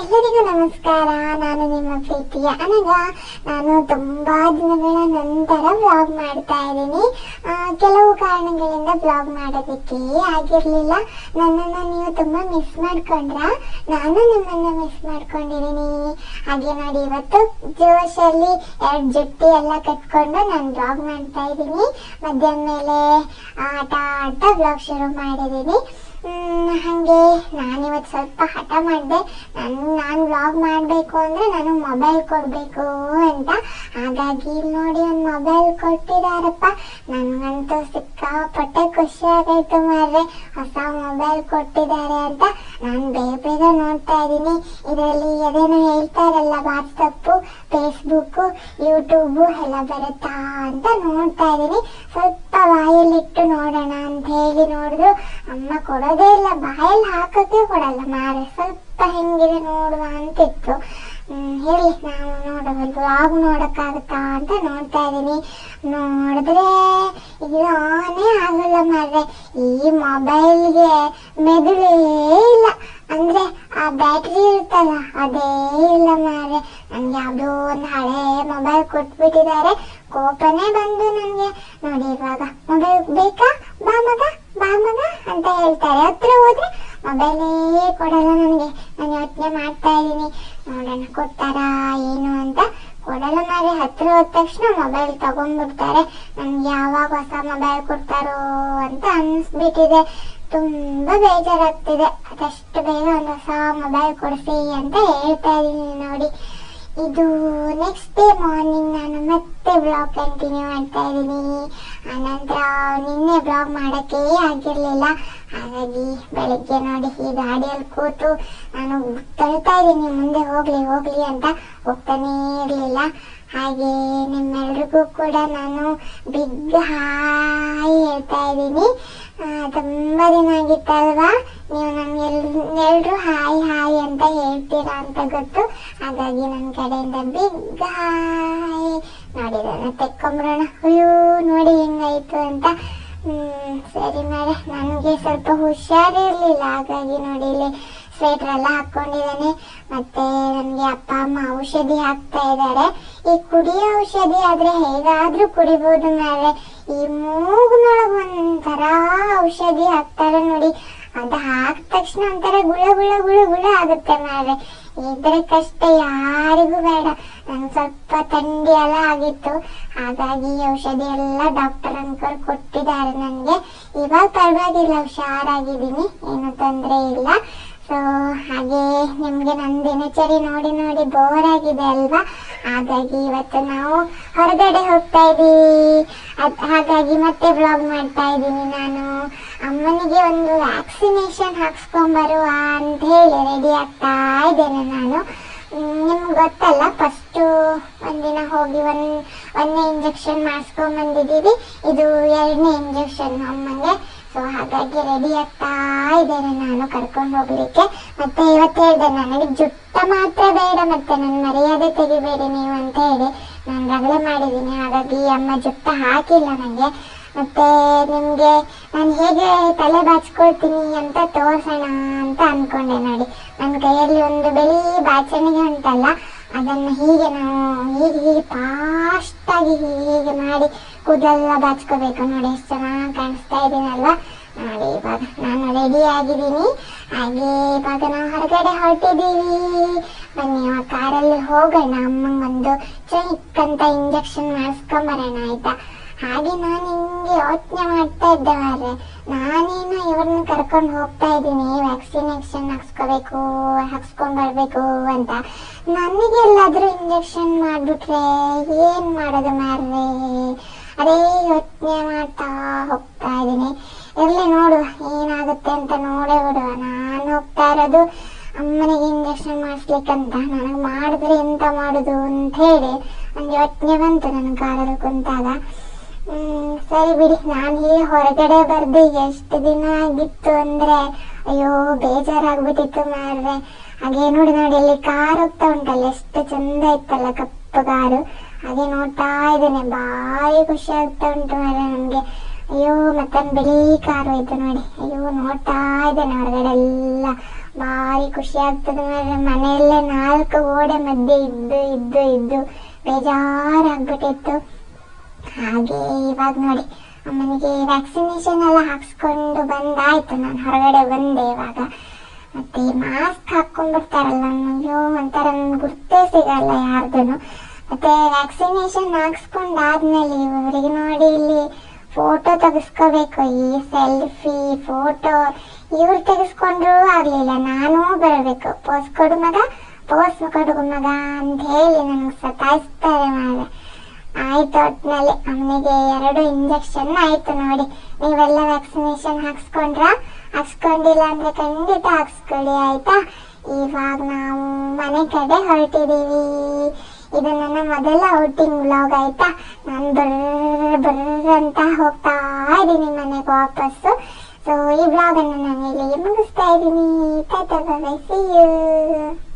ಎಲ್ಲರಿಗೂ ನಮಸ್ಕಾರ. ನಾನು ನಿಮ್ಮ ಪ್ರೀತಿಯ ಅನಗ ನಾನು ತುಂಬಾ ದಿನಗಳ ನಂತರ ಬ್ಲಾಗ್ ಮಾಡ್ತಾ ಇದ್ದೀನಿ. ಕೆಲವು ಕಾರಣಗಳಿಂದ ಬ್ಲಾಗ್ ಮಾಡೋದಕ್ಕೆ ಆಗಿರ್ಲಿಲ್ಲ. ನನ್ನನ್ನು ನೀವು ತುಂಬಾ ಮಿಸ್ ಮಾಡ್ಕೊಂಡ್ರ? ನಾನು ನಿಮ್ಮನ್ನ ಮಿಸ್ ಮಾಡ್ಕೊಂಡಿದ್ದೀನಿ. ಹಾಗೆ ನೋಡಿ ಇವತ್ತು ಜೋಶಲ್ಲಿ ಎರಡು ಜುಟ್ಟಿ ಎಲ್ಲ ಕಟ್ಕೊಂಡು ನಾನು ಬ್ಲಾಗ್ ಮಾಡ್ತಾ ಇದ್ದೀನಿ. ಮಧ್ಯಾಹ್ನ ಮೇಲೆ ಆಟ ಆಟ ಬ್ಲಾಗ್ ಶುರು ಮಾಡಿದ್ದೀನಿ. ಹಾಗೆ. ನಾನಿವತ್ತು ಸ್ವಲ್ಪ ಹಠ ಮಾಡಿದೆ. ನಾನು ನಾನು ವ್ಲಾಗ್ ಮಾಡಬೇಕು ಅಂದರೆ ನಾನು ಮೊಬೈಲ್ ಕೊಡಬೇಕು ಅಂತ. ಹಾಗಾಗಿ ನೋಡಿ ಒಂದು ಮೊಬೈಲ್ ಕೊಟ್ಟಿದ್ದಾರಪ್ಪ ನನಗಂತೂ ಸಿಕ್ಕಾಪಟ್ಟೆ ಖುಷಿ ಮಾರ್ರೆ. ಹೊಸ ಮೊಬೈಲ್ ಕೊಟ್ಟಿದ್ದಾರೆ ಅಂತ. ನಾನು ಬೇಗ ಬೇಗ ನೋಡ್ತಾ ಇದ್ದೀನಿ. ಇದರಲ್ಲಿ ಅದೇನೋ ಹೇಳ್ತಾರಲ್ಲ ವಾಟ್ಸಪ್ಪು, ಫೇಸ್ಬುಕ್ಕು, ಯೂಟ್ಯೂಬು ಎಲ್ಲ ಬರುತ್ತಾ ಅಂತ ನೋಡ್ತಾ ಇದ್ದೀನಿ. ಸ್ವಲ್ಪ ಬಾಯಲ್ಲಿಟ್ಟು ನೋಡೋಣ ಅಂತ ಹೇಳಿ ನೋಡಿದ್ರು. ಅಮ್ಮ ಕೊಡೋದೇ ಇಲ್ಲ, ಬಾಯಲ್ಲಿ ಹಾಕೋಕೆ ಕೊಡಲ್ಲ ಮಾರೆ. ಸ್ವಲ್ಪ ಹೆಂಗಿದೆ ನೋಡುವ ಅಂತಿತ್ತು. ಹೇಳಿ. ನಾವು ನೋಡಬಹುದು ಹಾಗು ನೋಡಕ್ಕಾಗುತ್ತಾ ಅಂತ ನೋಡ್ತಾ ಇದ್ದೀನಿ. ನೋಡಿದ್ರೆ ಆನೇ ಆಗಲ್ಲ ಮಾರ್ರೆ. ಈ ಮೊಬೈಲ್ಗೆ ಮೆದುಳೇ ಇಲ್ಲ. ಅಂದ್ರೆ ಆ ಬ್ಯಾಟ್ರಿ ಇರುತ್ತಲ್ಲ, ಅದೇ ಇಲ್ಲ ಮಾರ್ರೆ. ನನ್ಗೆ ಯಾವುದೋ ಒಂದು ಹಳೇ ಮೊಬೈಲ್ ಕೊಟ್ಬಿಟ್ಟಿದ್ದಾರೆ. ಕೋಪನೇ ಬಂದು ನನಗೆ ನೋಡಿ ಇವಾಗ ಮೊಬೈಲ್ ಬೇಕಾ? ಬಾ ಮಗ ಬಾ ಮಗ ಅಂತ ಹೇಳ್ತಾರೆ. ಹತ್ರ ಹೋದ್ರೆ ಮೊಬೈಲೇ ಕೊಡಲ್ಲ ನನಗೆ. ನಾನು ಯೋಚನೆ ಮಾಡ್ತಾ ಇದ್ದೀನಿ. ನೋಡೋಣ, ಕೊಡ್ತಾರಾ, ಏನು ಅಂತ. ಕೊಡಲ್ಲ ಮಾರಿ, ಹತ್ರ ಹೋದ ತಕ್ಷಣ ಮೊಬೈಲ್ ತಗೊಂಡ್ಬಿಡ್ತಾರೆ. ನನ್ಗೆ ಯಾವಾಗ ಹೊಸ ಮೊಬೈಲ್ ಕೊಡ್ತಾರೋ ಅಂತ ಅನ್ಸ್ಬಿಟ್ಟಿದೆ. ತುಂಬಾ ಬೇಜಾರಾಗ್ತಿದೆ. ಅದಷ್ಟು ಬೇಗ ಒಂದು ಹೊಸ ಮೊಬೈಲ್ ಕೊಡಿಸಿ ಅಂತ ಹೇಳ್ತಾ ಇದೀನಿ ನೋಡಿ. ಇದು ನೆಕ್ಸ್ಟ್ ಡೇ ಮಾರ್ನಿಂಗ್ ನಾನು ಮತ್ತೆ ಬ್ಲಾಗ್ ಕಂಟಿನ್ಯೂ ಮಾಡ್ತಾ ಇದ್ದೀನಿ. ಆನಂತರ ನಿನ್ನೆ ಬ್ಲಾಗ್ ಮಾಡೋಕ್ಕೆ ಆಗಿರಲಿಲ್ಲ. ಹಾಗಾಗಿ ಬೆಳಗ್ಗೆ ನೋಡಿ ಈ ಗಾಡಿಯಲ್ಲಿ ಕೂತು ನಾನು ತಳ್ತಾ ಇದ್ದೀನಿ. ಮುಂದೆ ಹೋಗ್ಲಿ ಹೋಗ್ಲಿ ಅಂತ ಹೋಗ್ತಾನೇ ಇರಲಿಲ್ಲ. ಹಾಗೆ ನಿಮ್ಮೆಲ್ರಿಗೂ ಕೂಡ ನಾನು ಬಿಗ್ ಹಾಯ್ ಹೇಳ್ತಾ ಇದ್ದೀನಿ. ತುಂಬ ದಿನ ಆಗಿತ್ತಲ್ವಾ? ನೀವು ನಮ್ಗೆ ಎಲ್ಲರೂ ಹಾಯ್ ಹಾಯ್ ಅಂತ ಹೇಳ್ತೀರಾ ಅಂತ ಗೊತ್ತು. ಹಾಗಾಗಿ ನನ್ನ ಕಡೆಯಿಂದ ಬಿಗ್ ಹಾಯ್ ನೋಡಿ ತೆಕ್ಕೊಂಬ್ರೋಣ ಅಯ್ಯೋ, ನೋಡಿ ಹೆಂಗಾಯ್ತು ಅಂತ. ಸರಿ ಮೇಡ. ನನಗೆ ಸ್ವಲ್ಪ ಹುಷಾರಿರ್ಲಿಲ್ಲ. ಹಾಗಾಗಿ ನೋಡಿ ಇಲ್ಲಿ ಸ್ವೆಟರ್ ಎಲ್ಲ ಹಾಕೊಂಡಿದ್ದಾನೆ. ಮತ್ತೆ ನನಗೆ ಅಪ್ಪ, ಅಮ್ಮ ಔಷಧಿ ಹಾಕ್ತಾ ಇದ್ದಾರೆ. ಈ ಕುಡಿಯೋ ಔಷಧಿ ಆದ್ರೆ ಹೇಗಾದ್ರೂ ಕುಡಿಬಹುದು ನಾವೇ. ಈ ಮೂಗ್ನೊಳಗ ಒಂಥರ ಔಷಧಿ ಹಾಕ್ತಾರೆ ನೋಡಿ. ಅದ ಹಾಕ್ ತಕ್ಷಣ ಒಂಥರ ಗುಳ ಗುಳ ಗುಳ ಗುಳ ಆಗುತ್ತೆ ಮಾರ್ರೆ. ಇದ್ರೆ ಕಷ್ಟ ಯಾರಿಗೂ ಬೇಡ. ನಂಗೆ ಸ್ವಲ್ಪ ಥಂಡಿ ಎಲ್ಲ ಆಗಿತ್ತು. ಹಾಗಾಗಿ ಔಷಧಿ ಎಲ್ಲ ಡಾಕ್ಟರ್ ಅಂಕಲ್ ಕೊಟ್ಟಿದ್ದಾರೆ ನನಗೆ. ಇವಾಗ ಪರವಾಗಿಲ್ಲ, ಹುಷಾರಾಗಿದ್ದೀನಿ. ಏನು ತೊಂದರೆ ಇಲ್ಲ. ಸೊ, ಹಾಗೆ ನಿಮ್ಗೆ ನನ್ನ ದಿನಚರಿ ನೋಡಿ ನೋಡಿ ಬೋರ್ ಆಗಿದೆ ಅಲ್ವಾ? ಹಾಗಾಗಿ ಇವತ್ತು ನಾವು ಹೊರಗಡೆ ಹೋಗ್ತಾ ಇದ್ದೀವಿ. ಹಾಗಾಗಿ ಮತ್ತೆ ಬ್ಲಾಗ್ ಮಾಡ್ತಾ ಇದ್ದೀನಿ ನಾನು. ಅಮ್ಮನಿಗೆ ಒಂದು ವ್ಯಾಕ್ಸಿನೇಷನ್ ಹಾಕ್ಸ್ಕೊಂಬರುವ ಅಂತ ಹೇಳಿ ರೆಡಿ ಆಗ್ತಾ ಇದ್ದೇನೆ ನಾನು. ನಿಮ್ಗೆ ಗೊತ್ತಲ್ಲ ಫಸ್ಟು ಒಂದಿನ ಹೋಗಿ ಒಂದು, ಒಂದನೇ ಇಂಜೆಕ್ಷನ್ ಮಾಡಿಸ್ಕೊಂಬಂದಿದ್ದೀವಿ. ಇದು ಎರಡನೇ ಇಂಜೆಕ್ಷನ್ ಅಮ್ಮಂಗೆ. ಸೊ ಹಾಗಾಗಿ ರೆಡಿ ಆಗ್ತಾ ಇದ್ದೇನೆ ನಾನು, ಕರ್ಕೊಂಡು ಹೋಗ್ಲಿಕ್ಕೆ. ಮತ್ತೆ ಇವತ್ತು ಹೇಳಿದೆ ನನಗೆ ಜುಟ್ಟ ಮಾತ್ರ ಬೇಡ ಮತ್ತೆ ನನ್ನ ಮರ್ಯಾದೆ ತೆಗಿಬೇಡಿ ನೀವು ಅಂತ ಹೇಳಿ ನಾನು ರಗಳೆ ಮಾಡಿದ್ದೀನಿ. ಹಾಗಾಗಿ ಅಮ್ಮ ಜುಟ್ಟ ಹಾಕಿಲ್ಲ ನನಗೆ ಮತ್ತೆ ನಿಮ್ಗೆ ನಾನು ಹೇಗೆ ತಲೆ ಬಾಚ್ಕೊಳ್ತೀನಿ ಅಂತ ತೋರ್ಸೋಣ ಅಂತ ಅನ್ಕೊಂಡೆ ನೋಡಿ. ನನ್ನ ಕೈಯಲ್ಲಿ ಒಂದು ಬೆಳಿ ಬಾಚಣಿಗೆ ಉಂಟಲ್ಲ, ಅದನ್ನ ಹೀಗೆ ನಾವು ಹೀಗೆ ಹೀಗೆ ಫಾಸ್ಟ್ ಆಗಿ ಹೀಗೆ ಮಾಡಿ ಕೂದಲೆಲ್ಲ ಬಾಚ್ಕೋಬೇಕು. ನೋಡಿ, ಎಷ್ಟು ಚೆನ್ನಾಗಿ ಕಾಣಿಸ್ತಾ ಇದ್ದೀನಲ್ವಾ ನೋಡಿ, ಇವಾಗ ನಾನು ರೆಡಿ ಆಗಿದ್ದೀನಿ. ಹಾಗೆ ಇವಾಗ ನಾವು ಹೊರಗಡೆ ಹೊರಟಿದ್ದೀವಿ. ಬನ್ನಿ, ಆ ಕಾರಲ್ಲಿ ಹೋಗೋಣ. ಅಮ್ಮಂಗೊಂದು ಚಿಕ್ಕಂತ ಇಂಜೆಕ್ಷನ್ ಮಾಡಿಸ್ಕೊಂಬರೋಣ, ಆಯ್ತಾ? ಹಾಗೆ ನಾನು ಹಿಂಗೆ ಯೋಚನೆ ಮಾಡ್ತಾ ಇದ್ದೆ ಮಾರ್ರೆ ನಾನೇನು ಇವ್ರನ್ನ ಕರ್ಕೊಂಡು ಹೋಗ್ತಾ ಇದ್ದೀನಿ. ವ್ಯಾಕ್ಸಿನೇಷನ್ ಹಾಕ್ಸ್ಕೋಬೇಕು, ಹಾಕ್ಸ್ಕೊಂಡ್ ಬರಬೇಕು ಅಂತ. ನನಗೆ ಎಲ್ಲಾದ್ರೂ ಇಂಜೆಕ್ಷನ್ ಮಾಡಿಬಿಟ್ರೆ ಏನು ಮಾಡೋದು ಮಾರ್ರೆ? ಅದೇ ಯೋಚನೆ ಮಾಡ್ತಾ ಹೋಗ್ತಾ ಇದ್ದೀನಿ. ಇರ್ಲಿ ನೋಡುವ ಏನಾಗುತ್ತೆ ಅಂತ ನೋಡೇ ಬಿಡುವ ನಾನು ಹೋಗ್ತಾ ಇರೋದು ಅಮ್ಮನಿಗೆ ಇಂಜೆಕ್ಷನ್ ಮಾಡಿಸ್ಲಿಕ್ಕಂತ. ನನಗೆ ಮಾಡಿದ್ರೆ ಎಂತ ಮಾಡುದು ಅಂತ ಹೇಳಿ ಒಂದು ಯೋಚನೆ ಬಂತು ನನ್ನ ಕಾಲಲ್ಲಿ ಕುಂತಾಗ. ಸರಿ ಬಿಡಿ, ನಾನು ಈ ಹೊರಗಡೆ ಬರ್ದು ಎಷ್ಟು ದಿನ ಆಗಿತ್ತು ಅಂದ್ರೆ, ಅಯ್ಯೋ, ಬೇಜಾರಾಗ್ಬಿಟ್ಟಿತ್ತು ಮಾರ್ರೆ. ಹಾಗೆ ನೋಡಿ ನೋಡಿ, ಅಲ್ಲಿ ಕಾರ್ ಹೋಗ್ತಾ ಉಂಟಲ್ಲ, ಎಷ್ಟು ಚಂದ ಇತ್ತಲ್ಲ ಕಪ್ಪು ಕಾರು. ಹಾಗೆ ನೋಡ್ತಾ ಇದ್ದೇನೆ. ಭಾರಿ ಖುಷಿ ಆಗ್ತಾ ಉಂಟು ಮಾರ ನನ್ಗೆ. ಅಯ್ಯೋ, ಮತ್ತೊಂದು ಬಿಳಿ ಕಾರು ಇತ್ತು ನೋಡಿ. ಅಯ್ಯೋ, ನೋಡ್ತಾ ಇದ್ದೇನೆ ಹೊರಗಡೆ ಎಲ್ಲ ಭಾರಿ ಖುಷಿ ಆಗ್ತದೆ ಮಾರ ಮನೆಯಲ್ಲೇ ನಾಲ್ಕು ಗೋಡೆ ಮಧ್ಯೆ ಇದ್ದು ಇದ್ದು ಇದ್ದು ಬೇಜಾರಾಗ್ಬಿಟ್ಟಿತ್ತು. ಹಾಗೆ ಇವಾಗ ನೋಡಿ. ಅಮ್ಮನಿಗೆ ವ್ಯಾಕ್ಸಿನೇಷನ್ ಎಲ್ಲ ಹಾಕ್ಸ್ಕೊಂಡು ಬಂದಾಯ್ತು. ನಾನು ಹೊರಗಡೆ ಬಂದೆ ಇವಾಗ. ಮತ್ತೆ ಮಾಸ್ಕ್ ಹಾಕೊಂಡ್ಬಿಡ್ತಾರಲ್ಲ ಅಯ್ಯೋ, ಒಂಥರ ಗುರ್ತೇ ಸಿಗಲ್ಲ ಯಾರ್ದು ಮತ್ತೆ ವ್ಯಾಕ್ಸಿನೇಷನ್ ಹಾಕ್ಸ್ಕೊಂಡಾದ್ಮೇಲೆ ಇವರಿಗೆ ನೋಡಿ ಇಲ್ಲಿ ಫೋಟೋ ತೆಗಿಸ್ಕೋಬೇಕು. ಈ ಸೆಲ್ಫಿ ಫೋಟೋ ಇವ್ರು ತೆಗಿಸ್ಕೊಂಡ್ರು ಆಗ್ಲಿಲ್ಲ. ನಾನು ಬರಬೇಕು. ಪೋಸ್ ಕೊಡು ಮಗ ಪೋಸ್ ಕೊಡು ಮಗ ಅಂತ ಹೇಳಿ ನನಗೆ ಸತಾಯಿಸ್ತಾರೆ ಮಾಡ ಆಯ್ತು ಒಟ್ಟಿನಲ್ಲಿ ಅವನಿಗೆ ಎರಡು ಇಂಜೆಕ್ಷನ್ ಆಯ್ತು ನೋಡಿ. ನೀವೆಲ್ಲ ವ್ಯಾಕ್ಸಿನೇಷನ್ ಹಾಕ್ಸ್ಕೊಂಡ್ರ? ಹಾಕ್ಸ್ಕೊಂಡಿಲ್ಲ ಅಂದ್ರೆ ಖಂಡಿತ ಹಾಕ್ಸ್ಕೊಳ್ಳಿ, ಆಯ್ತಾ? ಇವಾಗ ನಾವು ಮನೆ ಕಡೆ ಹೊರಟಿದೀವಿ. ಇದು ನನ್ನ ಮೊದಲ ಔಟಿಂಗ್ ವ್ಲಾಗ್ ಆಯ್ತಾ? ನಾನು ಬರ್ರ ಬರ್ರ ಅಂತ ಹೋಗ್ತಾ ಇದ್ದೀನಿ ಮನೆಗೆ ವಾಪಸ್ಸು. ಸೊ ಈ ವ್ಲಾಗನ್ನು ನಾನು ಇಲ್ಲಿಗೆ ಮುಗಿಸ್ತಾ ಬಾಯ್ ಸಿ ಯು